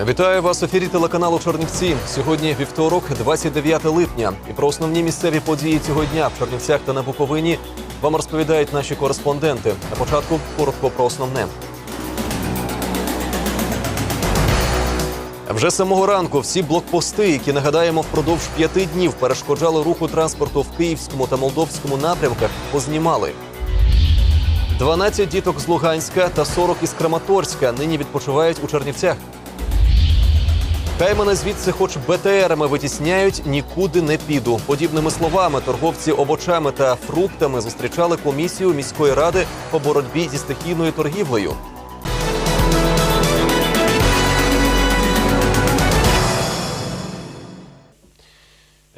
Вітаю вас в ефірі телеканалу Чернівці. Сьогодні вівторок, 29 липня. І про основні місцеві події цього дня в Чернівцях та на Буковині вам розповідають наші кореспонденти. На початку коротко про основне. Вже з самого ранку всі блокпости, які нагадаємо, впродовж п'яти днів перешкоджали руху транспорту в київському та молдовському напрямках, познімали. 12 діток з Луганська та 40 із Краматорська нині відпочивають у Чернівцях. Хай мене звідси, хоч БТРами витісняють, нікуди не піду. Подібними словами торговці овочами та фруктами зустрічали комісію міської ради по боротьбі зі стихійною торгівлею.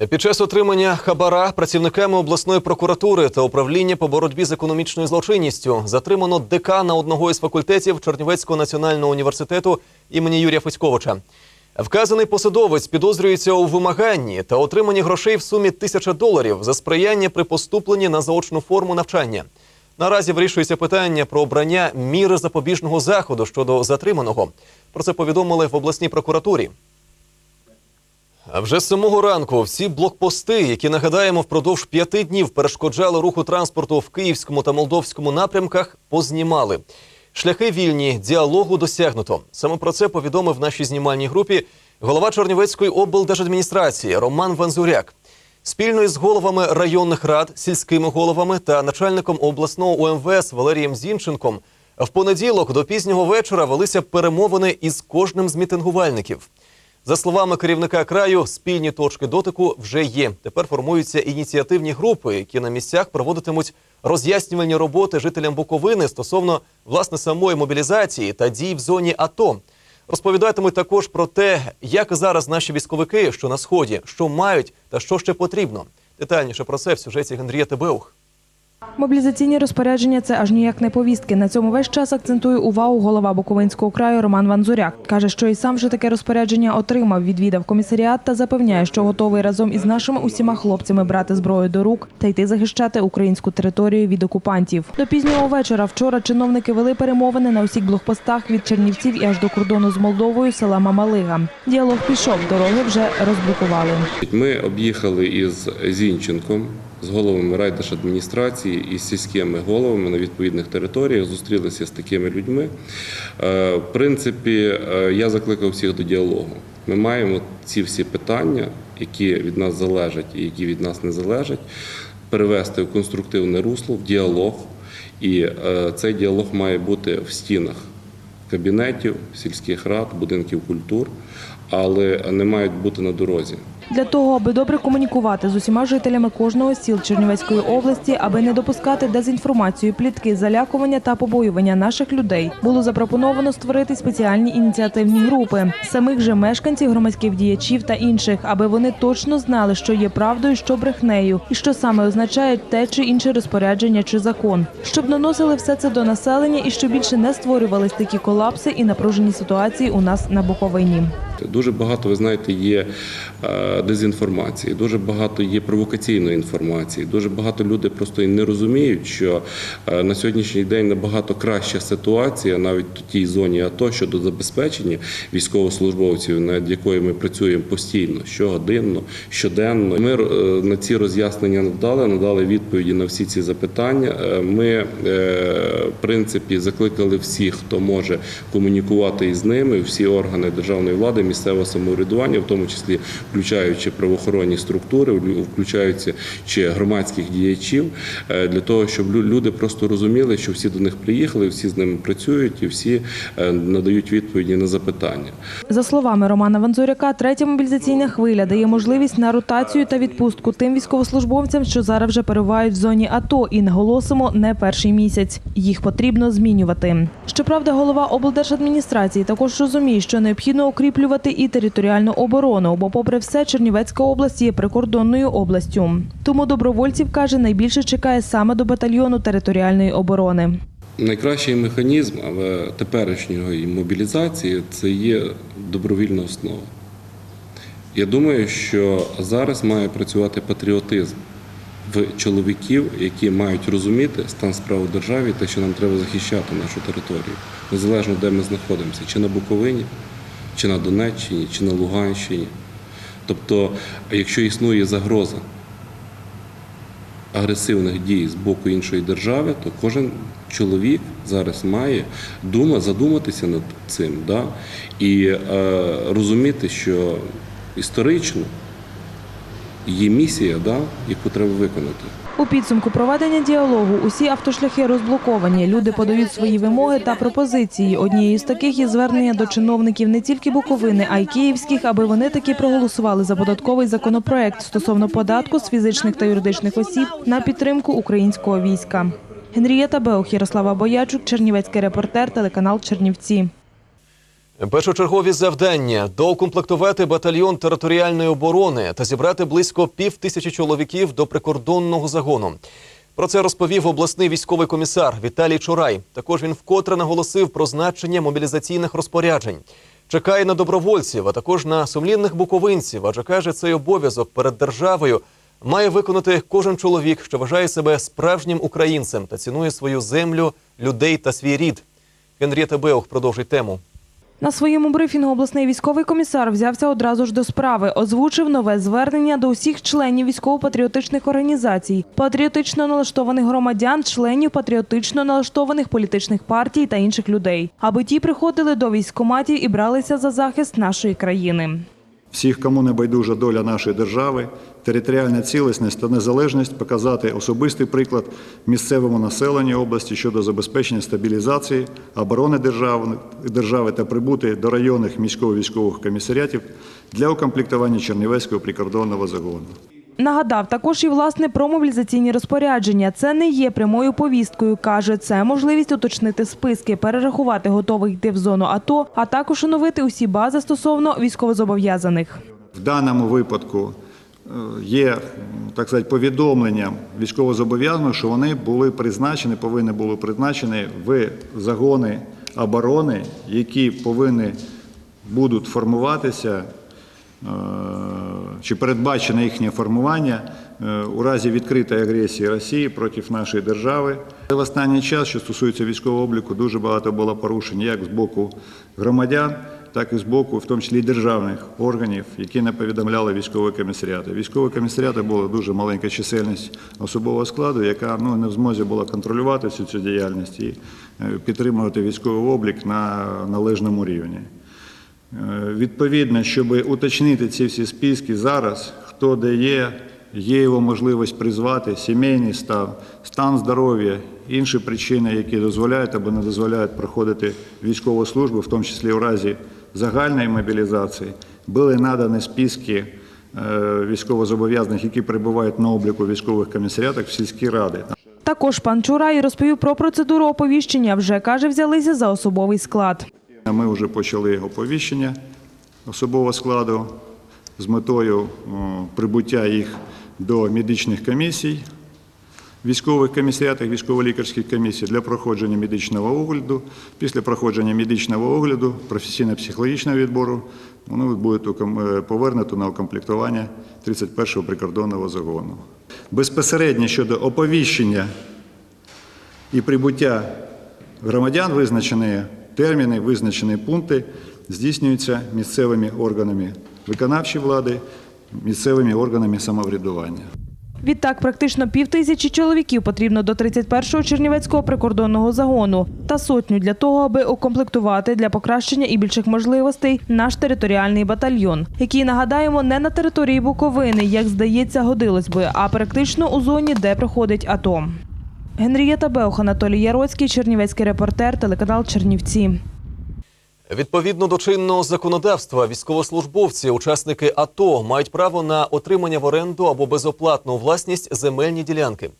Під час отримання хабара працівниками обласної прокуратури та управління по боротьбі з економічною злочинністю затримано декана одного із факультетів Чернівецького національного університету імені Юрія Федьковича. Вказаний посадовець підозрюється у вимаганні та отриманні грошей в сумі тисяча доларів за сприяння при поступленні на заочну форму навчання. Наразі вирішується питання про обрання міри запобіжного заходу щодо затриманого. Про це повідомили в обласній прокуратурі. А вже з самого ранку всі блокпости, які нагадаємо, впродовж п'яти днів перешкоджали руху транспорту в київському та молдовському напрямках, познімали. Шляхи вільні, діалогу досягнуто. Саме про це повідомив нашій знімальній групі голова Чернівецької облдержадміністрації Роман Ванзуряк. Спільно із головами районних рад, сільськими головами та начальником обласного УМВС Валерієм Зінченком в понеділок до пізнього вечора велися перемовини із кожним з мітингувальників. За словами керівника краю, спільні точки дотику вже є. Тепер формуються ініціативні групи, які на місцях проводитимуть роз'яснювальні роботи жителям Буковини стосовно власне самої мобілізації та дій в зоні АТО. Розповідатимуть також про те, як зараз наші військовики, що на сході, що мають та що ще потрібно. Детальніше про це в сюжеті Генрієти Беух. Мобілізаційні розпорядження це аж ніяк не повістки. На цьому весь час акцентує увагу голова Буковинського краю Роман Ванзуряк. Каже, що і сам вже таке розпорядження отримав, відвідав комісаріат та запевняє, що готовий разом із нашими усіма хлопцями брати зброю до рук та йти захищати українську територію від окупантів. До пізнього вечора вчора чиновники вели перемовини на усіх блокпостах від Чернівців і аж до кордону з Молдовою села Мамалига. Діалог пішов, дороги вже розблокували. Ми об'їхали із Зінченком, з головами райдержадміністрації і сільськими головами на відповідних територіях, зустрілися з такими людьми. Е, В принципі, е, я закликав всіх до діалогу. Ми маємо ці всі питання, які від нас залежать і які від нас не залежать, перевести в конструктивне русло, в діалог. І е, цей діалог має бути в стінах кабінетів, сільських рад, будинків культур, але не мають бути на дорозі. Для того, аби добре комунікувати з усіма жителями кожного сіл Чернівецької області, аби не допускати дезінформацію, плітки, залякування та побоювання наших людей, було запропоновано створити спеціальні ініціативні групи самих же мешканців, громадських діячів та інших, аби вони точно знали, що є правдою, що брехнею, і що саме означає те чи інше розпорядження чи закон, щоб наносили все це до населення і щоб більше не створювались такі колапси і напружені ситуації у нас на Буковині. Дуже багато, ви знаєте, є е, дезінформації, дуже багато є провокаційної інформації. Дуже багато людей просто і не розуміють, що е, на сьогоднішній день набагато краща ситуація, навіть в тій зоні АТО щодо забезпечення військовослужбовців, над якою ми працюємо постійно, щогодинно, щоденно. Ми е, на ці роз'яснення надали, надали відповіді на всі ці запитання. Е, Ми, в принципі, закликали всіх, хто може комунікувати із ними, всі органи державної влади, місцевого самоврядування, в тому числі включаючи правоохоронні структури, включаючи чи громадських діячів, е, для того, щоб лю- люди просто розуміли, що всі до них приїхали, всі з ними працюють і всі е, надають відповіді на запитання. За словами Романа Ванзуряка, третя мобілізаційна хвиля дає можливість на ротацію та відпустку тим військовослужбовцям, що зараз вже перебувають в зоні АТО, і наголосимо не перший місяць. Їх потрібно змінювати. Щоправда, голова облдержадміністрації також розуміє, що необхідно укріплювати і територіальну оборону, бо, попри все, Чернівецька область є прикордонною областю. Тому добровольців каже, найбільше чекає саме до батальйону територіальної оборони. Найкращий механізм теперішньої мобілізації це є добровільна основа. Я думаю, що зараз має працювати патріотизм в чоловіків, які мають розуміти стан справ у державі, те, що нам треба захищати нашу територію, незалежно де ми знаходимося, чи на Буковині, чи на Донеччині, чи на Луганщині. Тобто, якщо існує загроза агресивних дій з боку іншої держави, то кожен чоловік зараз має дума, задуматися над цим да? і е, розуміти, що історично є місія, да? яку треба виконати. У підсумку проведення діалогу усі автошляхи розблоковані. Люди подають свої вимоги та пропозиції. Однією з таких є звернення до чиновників не тільки Буковини, а й київських, аби вони таки проголосували за податковий законопроект стосовно податку з фізичних та юридичних осіб на підтримку українського війська. Генрієта Беух, Ярослава Боячук, Чернівецький репортер, телеканал Чернівці. Першочергові завдання доукомплектувати батальйон територіальної оборони та зібрати близько пів тисячі чоловіків до прикордонного загону. Про це розповів обласний військовий комісар Віталій Чурай. Також він вкотре наголосив про значення мобілізаційних розпоряджень. Чекає на добровольців, а також на сумлінних буковинців, адже каже, цей обов'язок перед державою має виконати кожен чоловік, що вважає себе справжнім українцем та цінує свою землю, людей та свій рід. Генрієта Беух продовжить тему. На своєму брифінгу обласний військовий комісар взявся одразу ж до справи. Озвучив нове звернення до усіх членів військово-патріотичних організацій, патріотично налаштованих громадян, членів патріотично налаштованих політичних партій та інших людей, аби ті приходили до військкоматів і бралися за захист нашої країни. Всіх, кому не байдужа доля нашої держави, територіальна цілісність та незалежність, показати особистий приклад місцевому населенню області щодо забезпечення стабілізації, оборони держави, та прибути до районних місько-військових комісаріатів для укомплектування Чернівецького прикордонного загону. Нагадав також і власне про мобілізаційні розпорядження. Це не є прямою повісткою. каже, це можливість уточнити списки, перерахувати готових йти в зону АТО, а також оновити усі бази стосовно військовозобов'язаних. В даному випадку е, є так сказати, повідомленням військовозобов'язаних, що вони були призначені, повинні були призначені в загони оборони, які повинні будуть формуватися чи передбачене їхнє формування е, у разі відкритої агресії Росії проти нашої держави. В останній час, що стосується військового обліку, дуже багато було порушень як з боку громадян, так і з боку, в тому числі державних органів, які не повідомляли військові комісаріати. Військові комісаріати була дуже маленька чисельність особового складу, яка ну, не в змозі була контролювати всю цю діяльність і е, підтримувати військовий облік на належному рівні. Е, Відповідно, щоб уточнити ці всі списки зараз, хто де є, є його можливість призвати, сімейний стан, стан здоров'я, інші причини, які дозволяють або не дозволяють проходити військову службу, в тому числі в разі загальної мобілізації, були надані списки е, військовозобов'язаних, які перебувають на обліку військових комісаріатах в сільські ради. Також пан Чурай розповів про процедуру оповіщення. Вже каже, взялися за особовий склад. Ми вже почали оповіщення особового складу з метою прибуття їх до медичних комісій, військових комісаріатів, військово-лікарських комісій для проходження медичного огляду. Після проходження медичного огляду, професійно-психологічного відбору, воно буде е, повернуто на укомплектування 31-го прикордонного загону. Безпосередньо щодо оповіщення і прибуття громадян визначені терміни, визначені пункти здійснюються місцевими органами виконавчої влади, місцевими органами самоврядування. Відтак, практично півтисячі чоловіків потрібно до 31-го Чернівецького прикордонного загону та сотню для того, аби укомплектувати для покращення і більших можливостей наш територіальний батальйон, який нагадаємо не на території Буковини, як здається, годилось би, а практично у зоні, де проходить АТО. Генрієта Беух, Анатолій Яроцький, Чернівецький репортер, телеканал Чернівці. Відповідно до чинного законодавства, військовослужбовці, учасники АТО мають право на отримання в оренду або безоплатну власність земельні ділянки.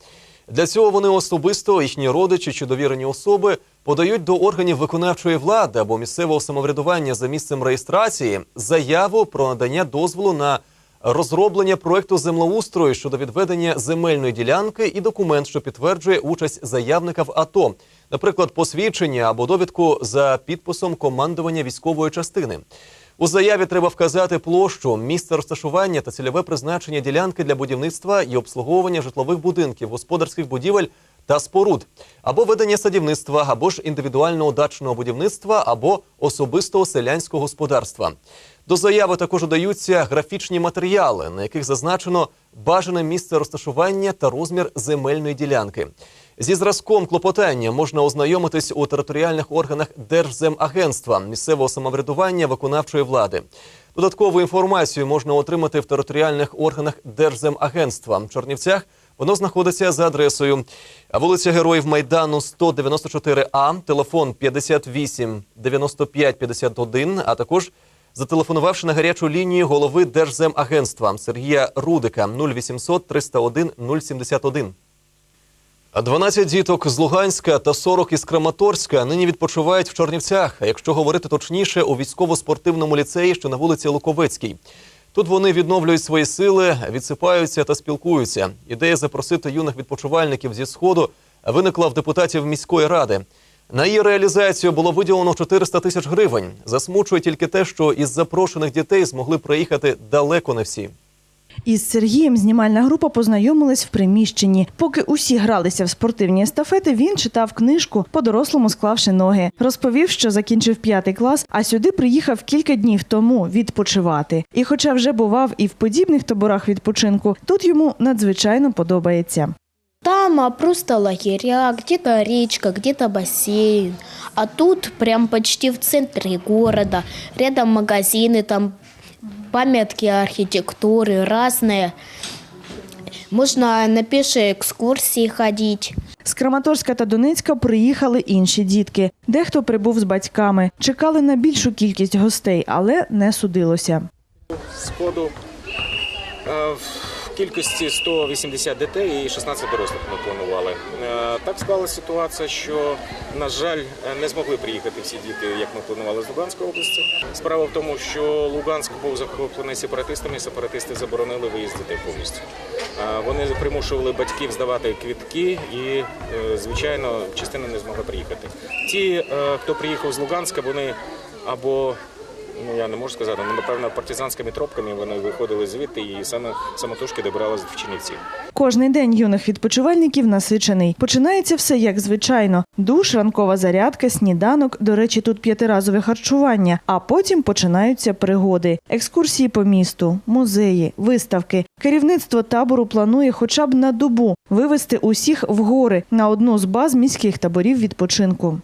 Для цього вони особисто, їхні родичі чи довірені особи подають до органів виконавчої влади або місцевого самоврядування за місцем реєстрації заяву про надання дозволу на розроблення проекту землеустрою щодо відведення земельної ділянки і документ, що підтверджує участь заявника в АТО, наприклад, посвідчення або довідку за підписом командування військової частини. У заяві треба вказати площу, місце розташування та цільове призначення ділянки для будівництва і обслуговування житлових будинків, господарських будівель та споруд, або ведення садівництва, або ж індивідуального дачного будівництва, або особистого селянського господарства. До заяви також додаються графічні матеріали, на яких зазначено бажане місце розташування та розмір земельної ділянки. Зі зразком клопотання можна ознайомитись у територіальних органах Держземагентства, місцевого самоврядування, виконавчої влади. Додаткову інформацію можна отримати в територіальних органах Держземагентства. В Чернівцях воно знаходиться за адресою вулиця Героїв Майдану 194А, телефон 58 95 51, а також зателефонувавши на гарячу лінію голови Держземагентства Сергія Рудика 0800 301 071. 12 діток з Луганська та 40 із Краматорська нині відпочивають в Чорнівцях. А якщо говорити точніше, у військово-спортивному ліцеї, що на вулиці Луковецькій. Тут вони відновлюють свої сили, відсипаються та спілкуються. Ідея запросити юних відпочивальників зі сходу виникла в депутатів міської ради. На її реалізацію було виділено 400 тисяч гривень. Засмучує тільки те, що із запрошених дітей змогли приїхати далеко не всі. Із Сергієм знімальна група познайомилась в приміщенні. Поки усі гралися в спортивні естафети, він читав книжку, по-дорослому склавши ноги. Розповів, що закінчив п'ятий клас, а сюди приїхав кілька днів тому відпочивати. І, хоча вже бував і в подібних таборах відпочинку, тут йому надзвичайно подобається. Там а, просто лагеря, где-то речка, где-то бассейн. А тут прям почти в центре города. Рядом магазины, там памятки архитектуры разные. Можно на пешие экскурсии ходить. З Краматорська та Донецька приїхали інші дітки. Дехто прибув з батьками. Чекали на більшу кількість гостей, але не судилося. сходу е, в кількості 180 дітей і 16 дорослих ми планували. Е, Так склалася ситуація, що, на жаль, не змогли приїхати всі діти, як ми планували з Луганської області. Справа в тому, що Луганськ був захоплений сепаратистами, і сепаратисти заборонили виїзд дітей повністю. Е, Вони примушували батьків здавати квітки і, е, звичайно, частина не змогла приїхати. Ті, хто приїхав з Луганська, вони або Ну я не можу сказати, ну напевно партизанськими тропками вони виходили звідти і саме самотужки добиралися в Чернівці. Кожний день юних відпочивальників насичений. Починається все як звичайно: душ, ранкова зарядка, сніданок. До речі, тут п'ятиразове харчування. А потім починаються пригоди, екскурсії по місту, музеї, виставки. Керівництво табору планує хоча б на добу вивести усіх в гори на одну з баз міських таборів відпочинку.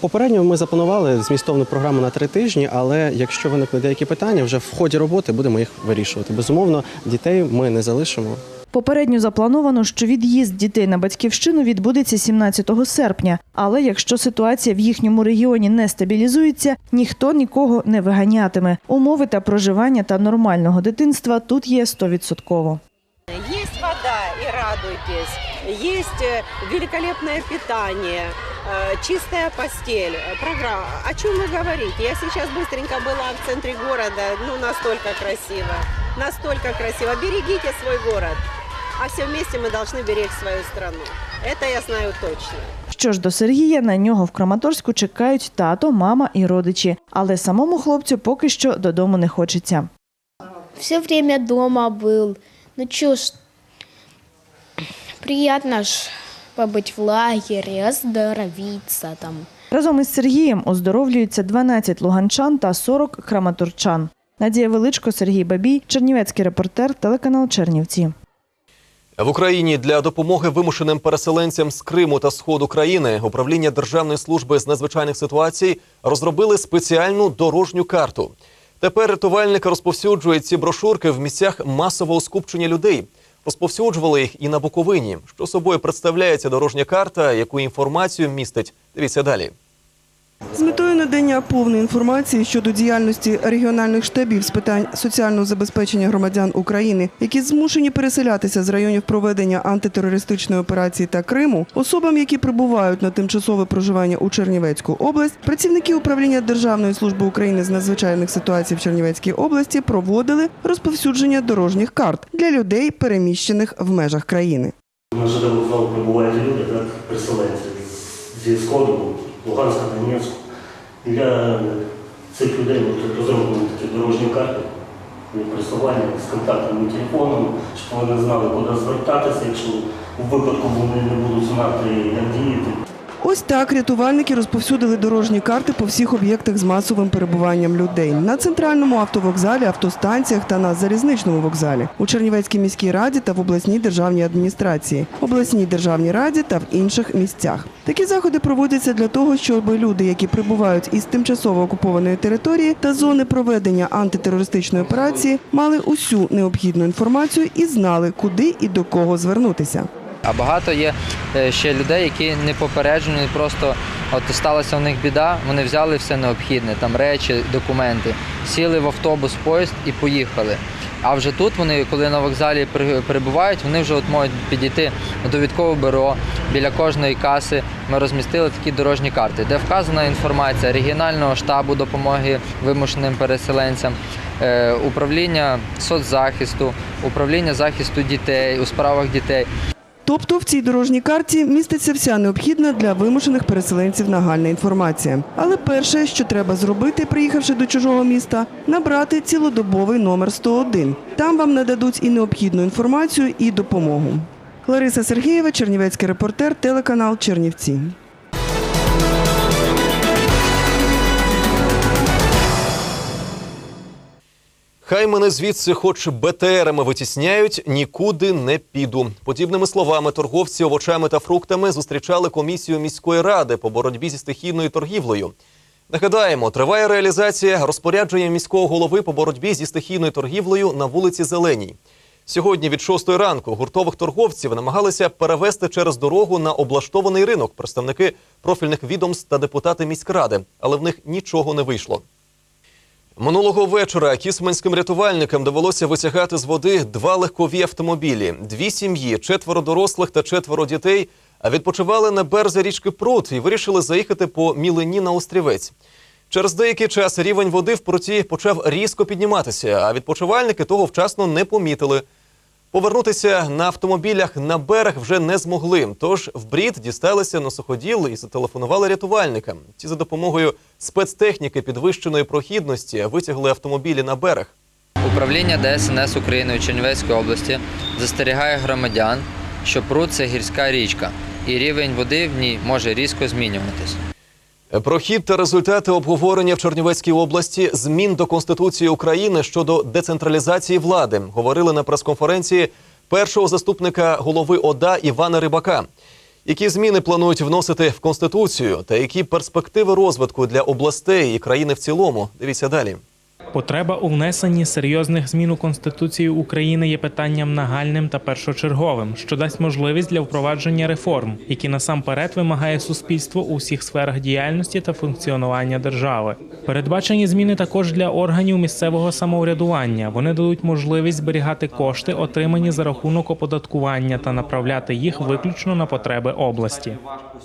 Попередньо ми запланували змістовну програму на три тижні, але якщо виникнуть деякі питання, вже в ході роботи будемо їх вирішувати. Безумовно, дітей ми не залишимо. Попередньо заплановано, що від'їзд дітей на батьківщину відбудеться 17 серпня. Але якщо ситуація в їхньому регіоні не стабілізується, ніхто нікого не виганятиме. Умови та проживання та нормального дитинства тут є 100% Есть э, великолепное питание, э, чистая постель, э, программа. О чем вы говорите? Я сейчас быстренько была в центре города, ну настолько красиво, настолько красиво. Берегите свой город, а все вместе мы должны беречь свою страну. Это я знаю точно. Що ж до Сергія, на нього в Краматорську чекають тато, мама і родичі. Але самому хлопцю поки що додому не хочеться. Все время дома был. Ну чё ж, приятно ж побыть в лагере, оздоровиться там. Разом із Сергієм оздоровлюються 12 луганчан та 40 краматорчан. Надія Величко, Сергій Бабій, Чернівецький репортер, телеканал Чернівці. В Україні для допомоги вимушеним переселенцям з Криму та сходу країни управління Державної служби з надзвичайних ситуацій розробили спеціальну дорожню карту. Тепер рятувальники розповсюджують ці брошурки в місцях масового скупчення людей. Розповсюджували їх і на Буковині. Що собою представляється дорожня карта, яку інформацію містить? Дивіться далі. З метою надання повної інформації щодо діяльності регіональних штабів з питань соціального забезпечення громадян України, які змушені переселятися з районів проведення антитерористичної операції та Криму, особам, які прибувають на тимчасове проживання у Чернівецьку область, працівники управління Державної служби України з надзвичайних ситуацій в Чернівецькій області проводили розповсюдження дорожніх карт для людей, переміщених в межах країни. У нас же знову прибувають люди, так, переселенці зі Сходу, Луганська, Донецька. Для цих людей от розроблені такі дорожні карти присування з контактними телефонами, щоб вони знали, куди звертатися, якщо у випадку вони не будуть знати, як діяти. Ось так рятувальники розповсюдили дорожні карти по всіх об'єктах з масовим перебуванням людей на центральному автовокзалі, автостанціях та на залізничному вокзалі у Чернівецькій міській раді та в обласній державній адміністрації, обласній державній раді та в інших місцях. Такі заходи проводяться для того, щоб люди, які прибувають із тимчасово окупованої території та зони проведення антитерористичної операції, мали усю необхідну інформацію і знали, куди і до кого звернутися. А багато є е, ще людей, які не попереджені, просто от сталася у них біда, вони взяли все необхідне, там речі, документи, сіли в автобус, поїзд і поїхали. А вже тут вони, коли на вокзалі прибувають, вони вже от можуть підійти до довідкового бюро. Біля кожної каси ми розмістили такі дорожні карти, де вказана інформація регіонального штабу допомоги вимушеним переселенцям, е, управління соцзахисту, управління захисту дітей у справах дітей. Тобто в цій дорожній карті міститься вся необхідна для вимушених переселенців нагальна інформація. Але перше, що треба зробити, приїхавши до чужого міста, набрати цілодобовий номер 101. Там вам нададуть і необхідну інформацію, і допомогу. Лариса Сергієва, Чернівецький репортер, телеканал Чернівці. Хай мене звідси, хоч БТРами витісняють, нікуди не піду. Подібними словами торговці овочами та фруктами зустрічали комісію міської ради по боротьбі зі стихійною торгівлею. Нагадаємо, триває реалізація розпорядження міського голови по боротьбі зі стихійною торгівлею на вулиці Зеленій. Сьогодні від 6 ранку гуртових торговців намагалися перевести через дорогу на облаштований ринок представники профільних відомств та депутати міськради, але в них нічого не вийшло. Минулого вечора кісменським рятувальникам довелося витягати з води два легкові автомобілі. Дві сім'ї, четверо дорослих та четверо дітей відпочивали на березі річки Прут і вирішили заїхати по мілині на острівець. Через деякий час рівень води в пруті почав різко підніматися, а відпочивальники того вчасно не помітили. Повернутися на автомобілях на берег вже не змогли. Тож в брід дісталися на суходіл і зателефонували рятувальникам. Ті за допомогою спецтехніки підвищеної прохідності витягли автомобілі на берег. Управління ДСНС України у Чернівецькій області застерігає громадян, що пруд це гірська річка, і рівень води в ній може різко змінюватись. Про хід та результати обговорення в Чернівецькій області змін до Конституції України щодо децентралізації влади говорили на прес-конференції першого заступника голови ОДА Івана Рибака. Які зміни планують вносити в Конституцію та які перспективи розвитку для областей і країни в цілому? Дивіться далі. Потреба у внесенні серйозних змін у Конституцію України є питанням нагальним та першочерговим, що дасть можливість для впровадження реформ, які насамперед вимагає суспільство у всіх сферах діяльності та функціонування держави. Передбачені зміни також для органів місцевого самоврядування. Вони дадуть можливість зберігати кошти, отримані за рахунок оподаткування, та направляти їх виключно на потреби області.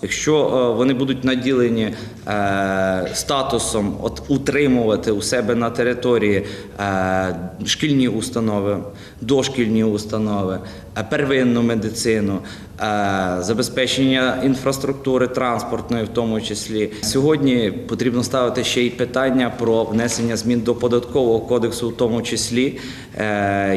Якщо е, вони будуть наділені е, статусом от, утримувати у себе на території е, шкільні установи, дошкільні установи, е, первинну медицину, е, забезпечення інфраструктури транспортної, в тому числі, сьогодні потрібно ставити ще й питання про внесення змін до податкового кодексу, в тому числі,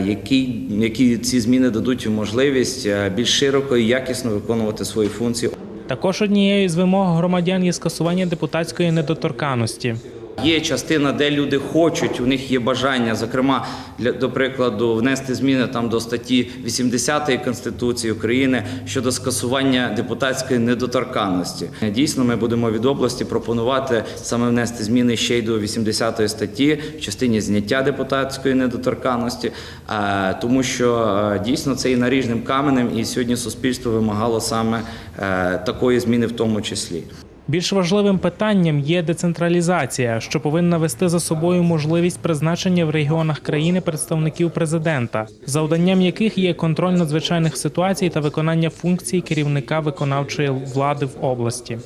які, які ці зміни дадуть можливість більш широко і якісно виконувати свої функції. Також однією з вимог громадян є скасування депутатської недоторканості. Є частина, де люди хочуть, у них є бажання, зокрема, для до прикладу, внести зміни там до статті 80 Конституції України щодо скасування депутатської недоторканності. Дійсно, ми будемо від області пропонувати саме внести зміни ще й до 80 статті в частині зняття депутатської недоторканності, е, тому що е, дійсно це є наріжним каменем, і сьогодні суспільство вимагало саме е, такої зміни в тому числі. Більш важливим питанням є децентралізація, що повинна вести за собою можливість призначення в регіонах країни представників президента, завданням яких є контроль надзвичайних ситуацій та виконання функцій керівника виконавчої влади в області.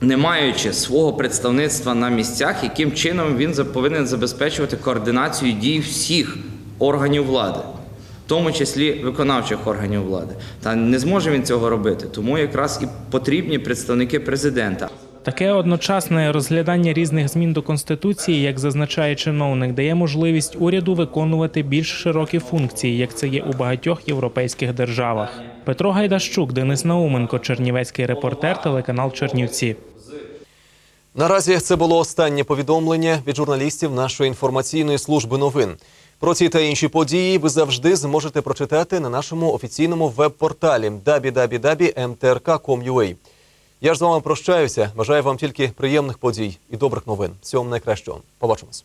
не маючи свого представництва на місцях, яким чином він повинен забезпечувати координацію дій всіх органів влади, тому числі виконавчих органів влади. Та не зможе він цього робити. Тому якраз і потрібні представники президента. Таке одночасне розглядання різних змін до конституції, як зазначає чиновник, дає можливість уряду виконувати більш широкі функції, як це є у багатьох європейських державах. Петро Гайдащук, Денис Науменко, Чернівецький репортер, телеканал Чернівці. Наразі це було останнє повідомлення від журналістів нашої інформаційної служби новин. Про ці та інші події ви завжди зможете прочитати на нашому офіційному веб-порталі www.mtrk.com.ua. Я ж з вами прощаюся. Бажаю вам тільки приємних подій і добрих новин. Всього найкращого. Побачимось.